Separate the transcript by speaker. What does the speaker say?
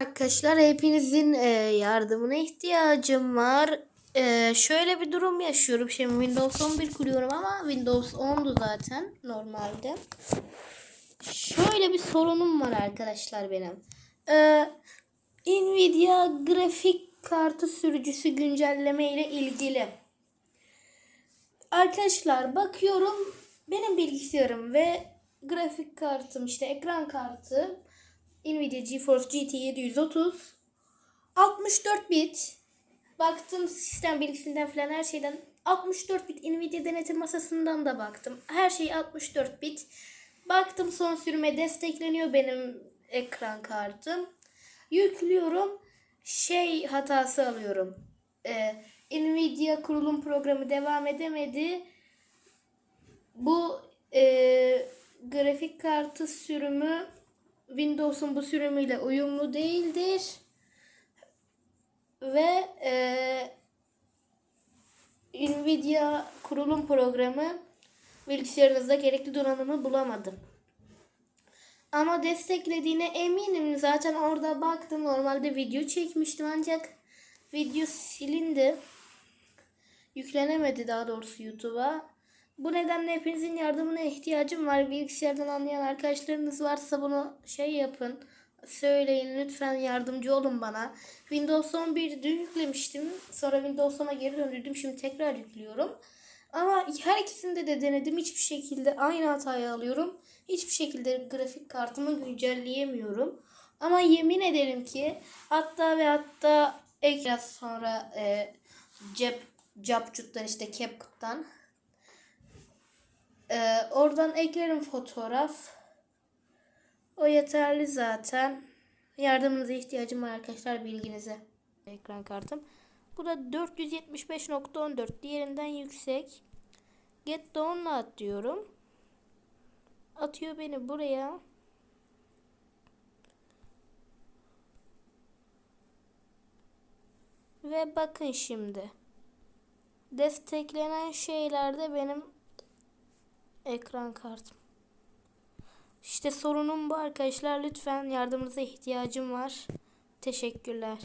Speaker 1: Arkadaşlar hepinizin e, yardımına ihtiyacım var. E, şöyle bir durum yaşıyorum. Şimdi Windows 11 kuruyorum ama Windows 10'du zaten normalde. Şöyle bir sorunum var arkadaşlar benim. E, Nvidia grafik kartı sürücüsü güncelleme ile ilgili. Arkadaşlar bakıyorum benim bilgisayarım ve grafik kartım işte ekran kartı Nvidia GeForce GT 730 64 bit baktım sistem bilgisinden falan her şeyden 64 bit Nvidia denetim masasından da baktım. Her şey 64 bit. Baktım son sürüme destekleniyor benim ekran kartım. Yüklüyorum. Şey hatası alıyorum. Ee, Nvidia kurulum programı devam edemedi. Bu e, grafik kartı sürümü Windows'un bu sürümüyle uyumlu değildir. Ve e, Nvidia kurulum programı bilgisayarınızda gerekli donanımı bulamadı. Ama desteklediğine eminim. Zaten orada baktım. Normalde video çekmiştim ancak video silindi. Yüklenemedi daha doğrusu YouTube'a. Bu nedenle hepinizin yardımına ihtiyacım var. Bilgisayardan anlayan arkadaşlarınız varsa bunu şey yapın. Söyleyin lütfen yardımcı olun bana. Windows 11 dün yüklemiştim. Sonra Windows 10'a geri döndürdüm. Şimdi tekrar yüklüyorum. Ama her ikisinde de denedim. Hiçbir şekilde aynı hatayı alıyorum. Hiçbir şekilde grafik kartımı güncelleyemiyorum. Ama yemin ederim ki hatta ve hatta ekran sonra e, cep Capcut'tan işte CapCut'tan ee, oradan eklerim fotoğraf. O yeterli zaten. Yardımınıza ihtiyacım var arkadaşlar bilginize. Ekran kartım. Bu da 475.14 diğerinden yüksek. Get download diyorum. Atıyor beni buraya. Ve bakın şimdi. Desteklenen şeylerde benim ekran kartım. İşte sorunum bu arkadaşlar. Lütfen yardımınıza ihtiyacım var. Teşekkürler.